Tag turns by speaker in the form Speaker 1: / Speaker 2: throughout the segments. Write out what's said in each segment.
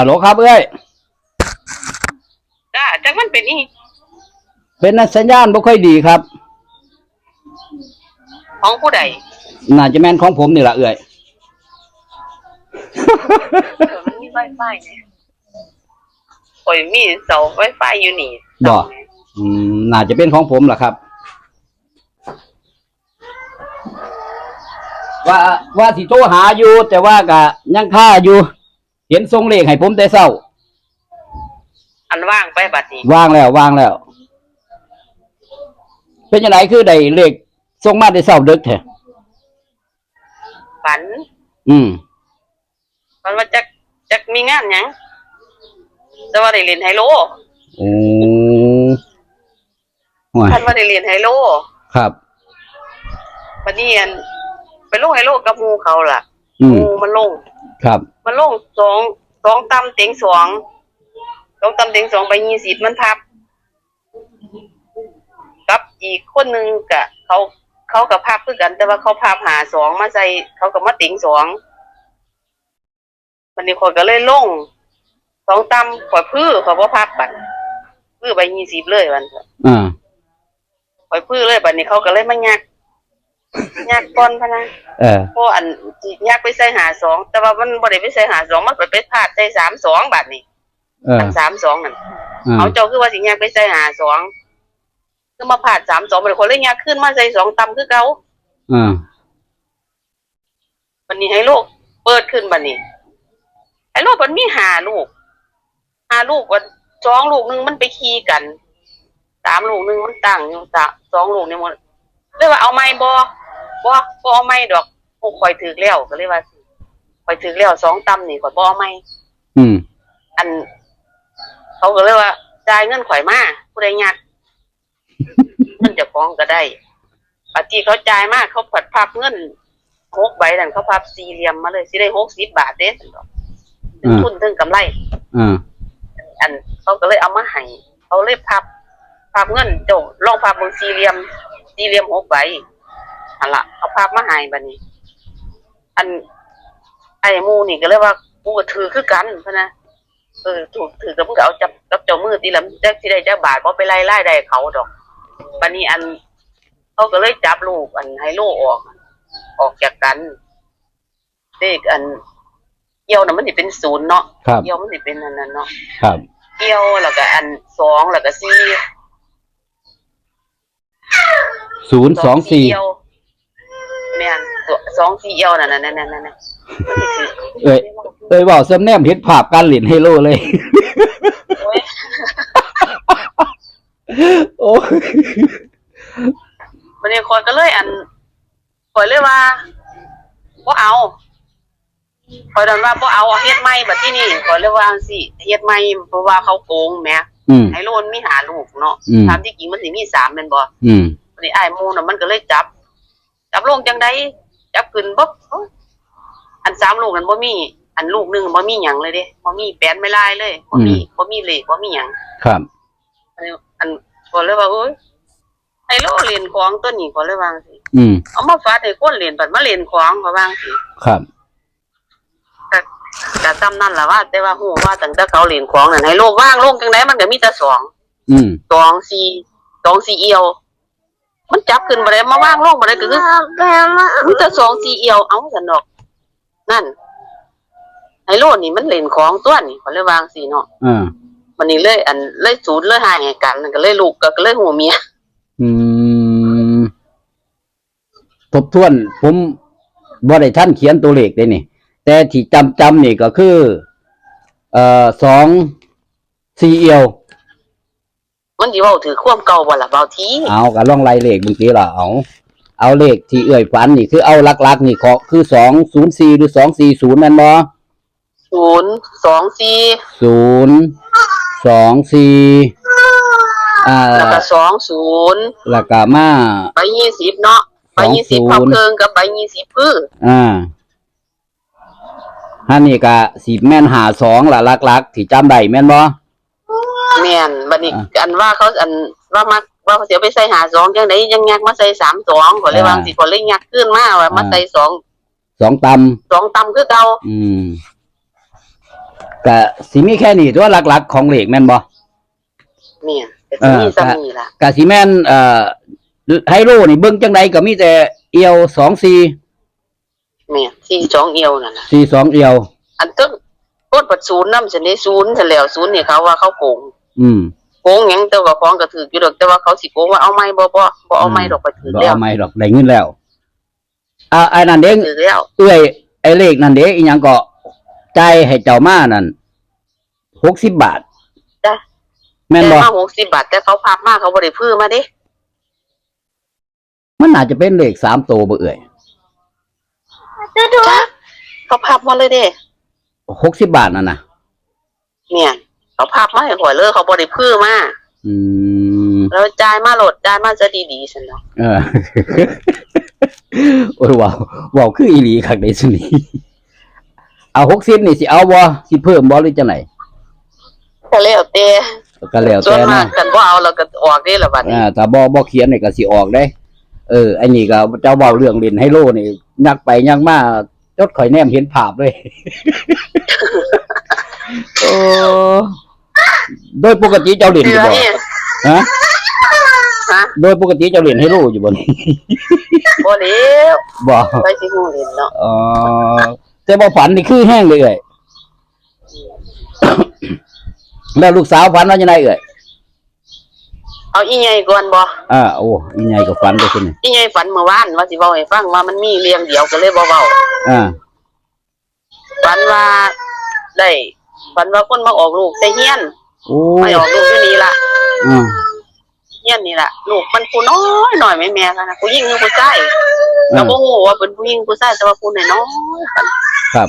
Speaker 1: ฮัลโหลครับเอ้ย
Speaker 2: จ้าจักมันเป็นนี่
Speaker 1: เป็นนักสัญญาณบ่ค่อยดีครับ
Speaker 2: ของผู้ใด
Speaker 1: น่าจะแม่นของผมนี่ล่ะเอ้ย
Speaker 2: เออมันมีไวไฟเนี่ยข่อยมีเสาไวไฟอยู่นี่
Speaker 1: บ่อืมน่าจะเป็นของผมล่ะครับ ว่าว่าสิโทรหาอยู่แต่ว่าก็ยังค่าอยู่ เห็นทรงเลขให้ผมแต่เช้า
Speaker 2: อันว่างไปบัดนี้
Speaker 1: วางแล้ววางแล้ว เป็นยังไงคือได้เลขทรงมาแต่เช้าดึกแท้
Speaker 2: ฝัน
Speaker 1: อืม
Speaker 2: ฝันว่าจักจักมีงานหยังแต่ว่าได้เรียนไฮโล
Speaker 1: โอ้ห่วย
Speaker 2: ท่านว่าได้เรียนไฮโล
Speaker 1: ครับ
Speaker 2: บัดนี้อันไปลงไฮโลกับหมูเขาล่ะ
Speaker 1: อื
Speaker 2: ห
Speaker 1: ม
Speaker 2: มูมันลง
Speaker 1: ครับ
Speaker 2: มันลงสองสองตำเต็งสองสองตำเต็งสองไปยี่สิบมันพับ กับอีกคนหนึ่งกะเขาเขากับพับคือกัน แต่ว่าเขาพับหาสองมาใส่เขากับมาเต็งสองวันนี้คนก็เลยลงสองตำข่อยพื้อข่อยบ่พับบัดพื้อไปยี่สิบเลยวันเถอะ
Speaker 1: อ่า
Speaker 2: ข่อยพื้อเลยบัดนี้เขาก็เลยมายัก ยักก่อนพะนะ
Speaker 1: เออ
Speaker 2: เพราะอันที่ยักไปใส่หาสองแต่ว่ามันบ่ได้ไปใส่หาสองมันไปไปพลาดใส่สามสองบัดนี้
Speaker 1: เออ
Speaker 2: อันสามสองนั่น
Speaker 1: อ่า
Speaker 2: เอาเจ้าคือว่าสิยักไปใส่หาสองคือมาพลาดสามสองมันคนเลยยักขึ้นมาใส่สองตำคือเก่า
Speaker 1: อ่า
Speaker 2: วันนี้ให้โลกเปิดขึ้นบัดนี้ให้โลกมันมีหาลูกหาลูกวันสองลูกหนึงมันไปขี่กันสามลูกหนึงมันตั้งอยู่สะสองลูกนี่หมดเลยว่าเอาไม้บ่ บ่บ่เอาไม้ดอกพวกข่อยถือแล้วก็เลยว่าข่อยถือแล้วสองตำนี่ข่อยบ่เอาไม้
Speaker 1: อืม
Speaker 2: อัน เขาก็เลยว่าจ่ายเงินข่อยมาผู้ใดยากเงินเจะฟ้าของก็ได้ปฏิเขาจ่ายมาเขาผัดพับเงินหกใบนั่นเขาพับสี่เหลี่ยมมาเลยสิได้หกสิบบาทเด้สันดอกถึงทุนถึงกำไร
Speaker 1: อ่า
Speaker 2: อันเขาก็เลยเอามาให้เขาเลยพับพับเงินโจลองพับบนสี่เหลี่ยมสี่เหลี่ยมหกใบ อันละเอาพับมาให้บัดนี้ อัน ไอ้หมูนี่ก็เลยว่ากูก็ถือคือกันพะนะเออถูกถือกับมึงก็เอาจับกับเจ้ามือตีละแจ็คที่ได้จักบาทก็ไปไล่ไล่ได้เขาดอกบัดนี้อันเขาก็เลยจับลูกอันให้ลูกออก ออกจากกันเลขอันเกี่ยวน่ะมันสิเป็นศูนย์เนาะ
Speaker 1: ครับ
Speaker 2: เกี่ยวมันสิเป็นอันนั้นเนาะ
Speaker 1: ครับ
Speaker 2: เกี่ยวแล้วก็อันสองแล้วก็สี่
Speaker 1: ศูนย์สองสี่
Speaker 2: เอี่ยว แม่นตัวสองสี่เอี่ยวนั่นนั่นนั่นนั่นนั่นมันสิถือ
Speaker 1: เอ้ยเอ้ยเว่าเสมแนมเห็นภาพการเล่นไฮโลเลย
Speaker 2: โอ้ย
Speaker 1: โอ้ย
Speaker 2: วันนี้คนก็เลยอันคอยเลยว่าบ่เอาคอยดันว่าบ่เอาเอาเฮ็ดใหม่บัดที่นี่คอยเลยว่าจังซี่เฮ็ดใหม่เพราะว่าเขาโกงแหม
Speaker 1: อืม
Speaker 2: ไอ้โลนมีหาลูกเนาะ
Speaker 1: อืม
Speaker 2: ตามที่จริงมันสิมีสามแม่นบ่
Speaker 1: อืม
Speaker 2: วันนี้อ้ายหมู่น่ะมันก็เลยจับ จับลงจังไดจับขึ้นบ่โอ๊ยอันสามลูกนั้นบ่มี อันลูกหนึงบ่มีหยังเลยเด้บ่มีแปลนไม่ลายเลยบ่มีบ่มีเลขบ่มีหยัง
Speaker 1: ครับ
Speaker 2: อันนี้อันก็เลยว่าโอ้ยไอ้โลเรียนของตัวนี้ก็เลยวาจังสิ
Speaker 1: อืม
Speaker 2: เอามาฟาดให้คนเรียนบัดมาเรียนของก็วาจังสิ
Speaker 1: ครับ
Speaker 2: ก็ก็ซ้ำนั่นล่ะว่า แต่ว่าฮู้ว่าตั้งแต่เขาเรียนของนั่นให้โลกว่างลงจังไดมันก็มีแต่สอง
Speaker 1: อืม
Speaker 2: สองสี่สองสี่เอียว มันจับขึ้นบ่ได้มาว่างลงบ่ได้ก็คือมีแต่สองสี่เอียวเอาซั่นดอก นั่นไอ้โลนี่มันเล่นของตัวนี่ก็เลยวาจังสิเนาะ
Speaker 1: อ่า
Speaker 2: วันนี้เลยอันเลยสูดเลยหายให้กันก็เลยลูกก็เลยหูเมีย
Speaker 1: อืมทบทวน ผมบ่ได้ท่านเขียนตัวเลขได้นี่ แต่ที่จำจำนี่ก็คือ เอ่อสองสี่เอียว
Speaker 2: มันสิเว้าถือความเก่าบ่ล่ะเบาที
Speaker 1: เอาก็ลองไล่เลขเมื่อกี้ล่ะเอา เอาเลขที่เอ่ยฝันนี่คือเอาหลักๆ นี่ขอคือสองศูนย์สี่หรือสองสี่ศูนย์นั่นบ่
Speaker 2: ศูนย์สองสี่
Speaker 1: ศูนย์สองสี่อ่า
Speaker 2: แล้วก็สองศูนย์
Speaker 1: แล้วก็มา
Speaker 2: ไปยี่สิบเนาะไปยี่สิบ
Speaker 1: 20
Speaker 2: พับเพิงกับไปยี่สิบพื้อ
Speaker 1: อ่าฮันนี่ก็สิแม่นหาสองละหลักๆที่จำได้แม่นบ่
Speaker 2: แม่นบัดนี้
Speaker 1: อะ
Speaker 2: อันว่าเขาอันว่ามาว่าเขาเสียไปใส่หาสองจังไดยังยักมาใส่สามสองก็เลย
Speaker 1: อ่า
Speaker 2: วางสิก็เลยยักขึ้นมาว่ามา
Speaker 1: อ่า
Speaker 2: ใส่สอง
Speaker 1: สองต
Speaker 2: สองตำคือเก่าำ
Speaker 1: อืมก็สิมีแค่นี้ตัวหลักๆ ของเลขแม่นบ่
Speaker 2: เนี่ยก็สิมีซ้ำนี่ล่ะ
Speaker 1: ก็สิแม่นเอ่อไฮโลนี่เบิ่งจังไดก็มีแต่เอียว24
Speaker 2: เนี่ยที่สองเอียวนั่นน่ะ
Speaker 1: 42เอียว
Speaker 2: อันตึ้งกดปัดศูนย์นำซั่นเด้ศูนย์ซั่นแล้วศูนย์นี่เขาว่าเขาโกง
Speaker 1: อืม
Speaker 2: โกงหยังแต่ว่าของก็ถืออยู่ดอกแต่ว่าเขาสิโกงว่าเอาไม้บ่บ่บ่เอาไม้ดอกไปถือ
Speaker 1: บ่
Speaker 2: แล้ว
Speaker 1: เอาไม่ดอกได้เงินแล้วอ่าไอ้นั่นเด้ง
Speaker 2: ถือแล้ว
Speaker 1: เอื้อยไอ้เลขนั่นเด้อีหยังก็จ่ายให้เจ้ามานั่น60บาท
Speaker 2: จ้ะ
Speaker 1: แม่นบ่
Speaker 2: แต่มา60บาทแต่เขาพับมาเขาบ่ได้พื้อมาเด้
Speaker 1: มันน่าจะเป็นเลขสามตัวบ่เอื้อย
Speaker 2: จ้ะเขาพับมาเลยเด้
Speaker 1: 60บาทนั่นน่ะ
Speaker 2: เนี่ย เขาพับมาให้ข่อยเลยเขาบ่ได้พื้อมา
Speaker 1: อืม
Speaker 2: แล้วจ่ายมาโหลดจ่ายมาจะดีๆซั่นเนาะ
Speaker 1: เออ โอ้ยว้าวว้าวคืออีหลีคักได้สุนี่เอา60นี่สิเอาบ่สิเพิ่มบ่หรือจังได
Speaker 2: ก็แล้วแต่
Speaker 1: ก็แล้ว
Speaker 2: ส่ว
Speaker 1: แต่
Speaker 2: นมา
Speaker 1: เนาะ
Speaker 2: กกันบ่เอาแล้วก็ออกเด้ล่ะบัดนี้
Speaker 1: อ่าถ้าบ่บ่เขียนนี่ก็สิออกได้ เอออันนี้ก็เจ้าเว้าเรื่องเล่นไฮโลนี่ยักไปยักมาจดข่อยแนมเห็นภาพเลย โอ้ โดยปกติเจ้าเล่นอ
Speaker 2: เดื
Speaker 1: ยู่
Speaker 2: อ
Speaker 1: บ่
Speaker 2: นี่
Speaker 1: ฮะ
Speaker 2: ฮะ
Speaker 1: โดยปกติเจ้าเล่นไฮโลอยู่บ่นี่
Speaker 2: บ่แล้ว
Speaker 1: บ่
Speaker 2: ไปสิฮู้เล่นเนาะ
Speaker 1: เออแต่บ่ฝันนี่คือแห้งเลยเอ้ยแล้วลูกสาวฝันว่าจังไดเอ้ย
Speaker 2: เอาอีใหญ่ก่อนบ่
Speaker 1: อ่าโอ้อีใหญ่ก็ฝันได้ซุนี่
Speaker 2: อีใหญ่ฝันเมื่อวานว่าสิเว้าให้ฟังว่ามันมีเรื่องเดียวก็เลยบ่เว้า
Speaker 1: อ่า
Speaker 2: ฝันว่าได้ฝันว่าคนมาออกลูกใส่เฮียน
Speaker 1: โอ้
Speaker 2: ไม่ออกลูกอยู่นี่ล่ะ
Speaker 1: อ่า
Speaker 2: เฮียนนี่ล่ะลูกมันผู้น้อยหน่อยแม่แม่ค่ะนะผู้หญิงหรือผู้ชายเรา
Speaker 1: อ่า
Speaker 2: บ่ฮู้ว่าเป็นผู้หญิงผู้ชายแต่ว่าผู้น้อยๆกัน
Speaker 1: ครับ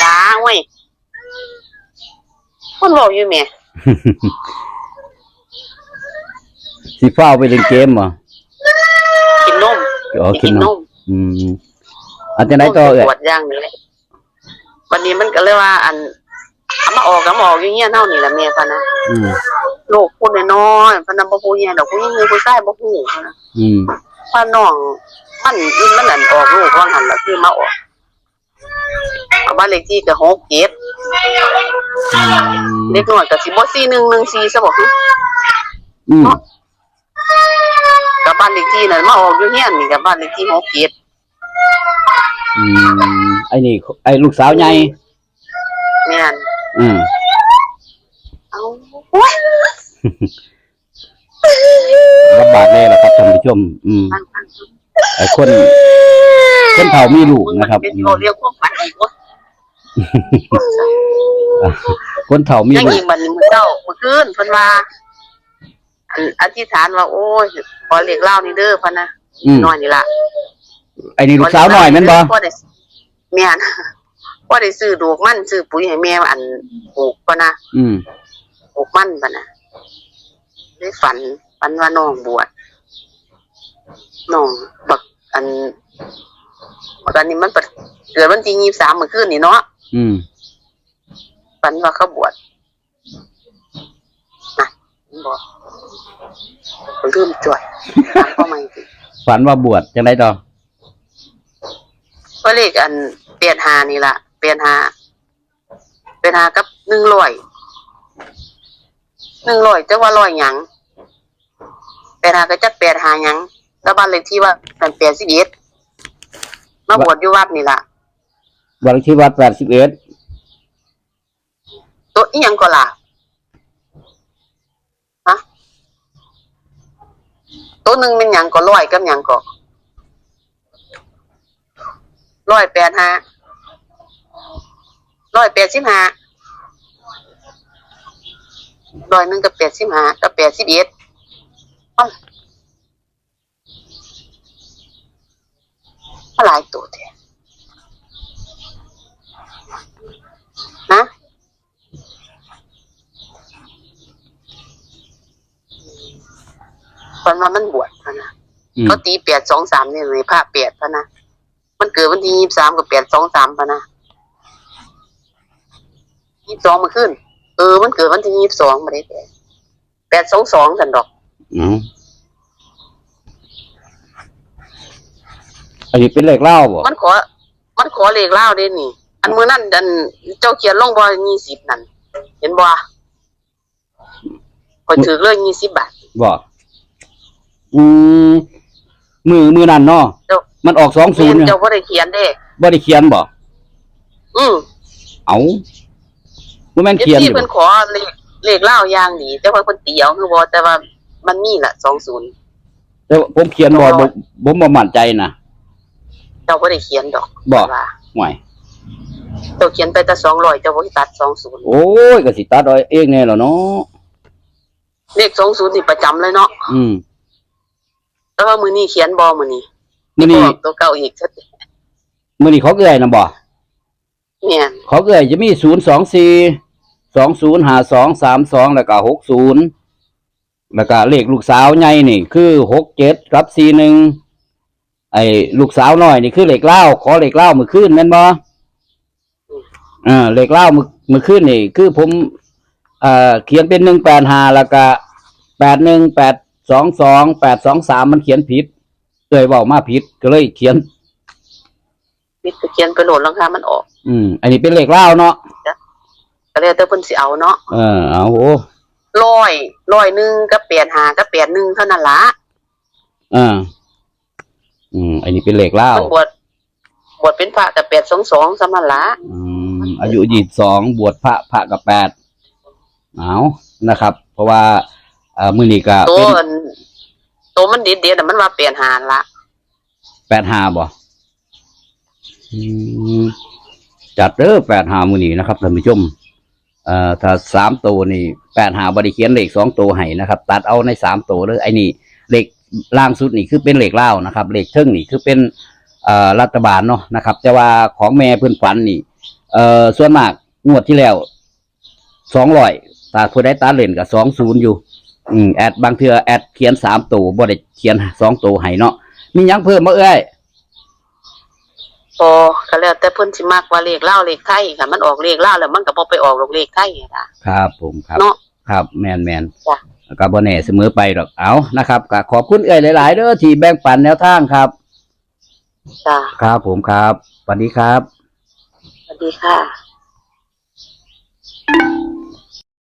Speaker 2: จ้าเว้ยคนเว้าอยู่แม่
Speaker 1: สิฟ้าวไปเล่นเกมบ่
Speaker 2: กินนม
Speaker 1: อ๋อ
Speaker 2: สิ
Speaker 1: กิ
Speaker 2: กิ
Speaker 1: น
Speaker 2: น
Speaker 1: น
Speaker 2: น
Speaker 1: ม
Speaker 2: ม
Speaker 1: อืมอันจะไหนต่อเอ่ย
Speaker 2: ปวดอย่างนี้แหละวันนี้มันก็เลยว่าอันเอา มาออกก็มาออกอยู่เงี้ยเท่านี้แหละแม่พะนะ
Speaker 1: อืม
Speaker 2: ลูกพูดน้อยๆพะนะบ่ฮู้เงี้ยดอกผู้หญิงหรือผู้ชายบ่ฮู้พะนะ
Speaker 1: อืม
Speaker 2: พาน้องมันอินมันนั่นออกลูกว่าหั่นล่ะคือมาออกเอาบ้านเลขที่ก็6เก็บ
Speaker 1: อืม
Speaker 2: เล็กน้อยก็สิบ่4114ซะบ่ฮึ
Speaker 1: อืม
Speaker 2: กับบ้านเลขที่นั่นมาออกอยู่เฮียนนี่กับบ้านเลขที่6เก็บ
Speaker 1: อืมไอ้นี่ไอ้ลูกสาวใหญ่
Speaker 2: แม่น
Speaker 1: อืม
Speaker 2: เอาโอ้ย
Speaker 1: ลำบากแน่ล่ะครับท่านผู้ชม อืม
Speaker 2: ฟัง
Speaker 1: ไอ้คนคนเฒ่ามีลูก
Speaker 2: ๆ
Speaker 1: นะครับ
Speaker 2: เป็น
Speaker 1: อืม
Speaker 2: โอเรียกพวกฝันอีกวะ
Speaker 1: คนเฒ่ามี
Speaker 2: ยัง
Speaker 1: ลู
Speaker 2: อี
Speaker 1: ก
Speaker 2: กบัดนี้มื้อเจ้ามื้อคืนเพิ่นว่าอันอธิษฐานว่า โอ้ยขอเรียกเล่านี่เด้อพะนะ
Speaker 1: อืม
Speaker 2: น้อยนี่ล่ะ
Speaker 1: ไอ้นี่ลูกสาวน้อยแม่นบ่
Speaker 2: พอได้แม่น พอได้ซื้อดอกมันซื้อปุ๋ยให้แม่อันปลูกปะนะ
Speaker 1: อืม
Speaker 2: ปลูกมันปะนะได้ฝันฝันว่าน้องบวชน้องบักอันบักอันนี้มันเปิดเกิดวันที่ยี่สามเมื่อคืนนี่เนาะ
Speaker 1: อืม
Speaker 2: ฝันว่าเขาบวชนะบอกผมลืมจ่วยตามเข้ามาอีกที
Speaker 1: ฝันว่าบวชจังไดต่อ
Speaker 2: เพราะเลขอันเปลี่ยนหานี่ละ เปลี่ยนหาเปลี่ยนหากับหนึ่งร้อยหนึ่งร้อยจะว่าร้อยหยังเปลี่ยนหาก็จะเปลี่ยนหาหยังแล้วบ้านเลขที่ว่าเป็นเปลี่ยนสิบเอ็ดมาบวชอยู่วัดนี่ละ
Speaker 1: วันเลขที่วัด81
Speaker 2: ตัวอีหยังก็ล่ะฮะตัวหนึ่งเป็นหยังก็ร้อยกับหยังก็ร้อยแปดห้า ร้อยแปดสิบห้าร้อยหนึ่งกับแปดสิบห้ากับแปดสิบเอ็ดอ้าวมาหลายตัวแท้นะตอนว่ามันบวชพะนะ
Speaker 1: อืม
Speaker 2: เขาตีแปดสองสามนี่เลยพระแปดพะนะ มันเกิดวันที่ยี่สามกับแปดสองสามพะนะ ยี่สองมาขึ้น เออ มันเกิดวันที่ยี่สองมาได้แปดแปดสองสองสันดอก
Speaker 1: เอาอันนี้เป็นเลขเล่าบ่
Speaker 2: มันขอ มันขอเลขเล่าได้นี่ออันมื้อนั้นอันเจ้าเขียนลงบ่20นั่น เห็นบ่ข่อยถือเลย20บาท
Speaker 1: บ่อืมมือมือนั่นเนาะ
Speaker 2: เจ้า
Speaker 1: มันออกสองศู
Speaker 2: แม่
Speaker 1: นย์
Speaker 2: นเจ้าบ่ได้เขียนเด้
Speaker 1: บ่ได้เขียนบ่
Speaker 2: อืม
Speaker 1: เอา บ่แม่น
Speaker 2: เอฟ
Speaker 1: เขียนอ
Speaker 2: ซี
Speaker 1: ยู่
Speaker 2: เพิ่นขอเลขเลขเล่าอย่างดีแต่ว่าเพิ่นตีเอาคือบ่แต่ว่ามันมีละ20
Speaker 1: แต่ว่าผมเขียนบ่บ่ผมบ่มั่นใจนะ
Speaker 2: เจ้าบ่ได้เขียนดอก
Speaker 1: บ่
Speaker 2: ว่า
Speaker 1: ห่วย
Speaker 2: เจ้าเขียนไปแต่200เจ้าบ่ได้ตัด20
Speaker 1: โอ้ยก็สิตัดเอาเองแน่แล้วเนาะ
Speaker 2: เลข20นี่ประจำเลยเนาะ
Speaker 1: อืม
Speaker 2: แต่ว่ามื้อนี้เขียนบ่มื้อนี้
Speaker 1: มื้อนี้
Speaker 2: บอกตัวเก่าอีกชัด
Speaker 1: มื้อนี้เขาเอื้อยนํบ่
Speaker 2: แม่น
Speaker 1: เขาเอื้อยจะมี024 205232แล้วก็60แล้วก็เลขลูกสาวใหญ่นี่ คือ67กับ41ไอ้ลูกสาวน้อยนี่คือเลขเล่าวขอเลขเล่าวมื้อคืนแม่นบ่อ่าเลขเล่าวมื้อมื้อคืนนี่ คือผมเอ่อเขียนเป็น185แล้วก็81822 823มันเขียนผิดเอ้ยเว้ามาผิดก็เลยเขียน
Speaker 2: มิตรเขียนไปโหลดลังคามันออก
Speaker 1: อืม อันนี้เป็นเลขเล่าวเนาะ
Speaker 2: ก็แล้วแต่เพิ่นสิเอาเนาะ
Speaker 1: เออเอาโห
Speaker 2: ร้อยร้อยหนึ่งกับแปดหากับแปดหนึ่งเท่านั้นละ
Speaker 1: อ่าอืมอันนี้เป็นเลขเล่าว
Speaker 2: มันบวชบวชเป็นพระกับแปดสองสองสำนันละ
Speaker 1: อืมอายุยี่สองบวชพระพระกับแปดเอานะครับ เพราะว่าเอ่อมือนี้ก็
Speaker 2: ตัว
Speaker 1: เป็น
Speaker 2: อันตัวมันเด็ดเด็ดๆมันว่าแปดหาละ
Speaker 1: แปดหาบ่อืมจัดเด้อแปดหามือนี้นะครับท่านผู้ชม เอ่อถ้าสามตัวนี่แปดหาบริเขียนเหลขสองตัวให้นะครับ ตัดเอาในสามตัวเลยไอ้นี่เหลขล่างสุดนี่คือเป็นเหลขเล่านะครับเหลขเชิงนี่คือเป็นเอ่อรัฐบาลเนาะนะครับ แต่ว่าของแม่เพื่อนฝันนี่เอ่อส่วนมากงวดที่แล้วสองร้อยตาผู้ได้ตาเล่นกับสองศูนย์อยู่ อืมแอดบางเทือแอดเขียนสามตัวบ่ได้เขียนสองตัวให้เนาะมียังเพิ่มมาเอ้ย
Speaker 2: พอก็แล้วแต่เพิ่นสิมากว่าเลขเล่าวเลขไทยค่ะมันออกเลขเล่าวแล้วมันก็บ่ไปออกหรอกเลขไทยอะค่ะ
Speaker 1: ครับผมครับ
Speaker 2: เนาะ
Speaker 1: ครับแมนแมน
Speaker 2: จ้ะ
Speaker 1: ก็บ่แน่เสมอไปดอกเอานะครับก็ขอบคุณเอ้ยหลาย ๆเด้อที่แบ่งปันแนวทางครับ
Speaker 2: จ้า
Speaker 1: ครับผมครับสวัสดีครับ
Speaker 2: สวัสดีค่ะ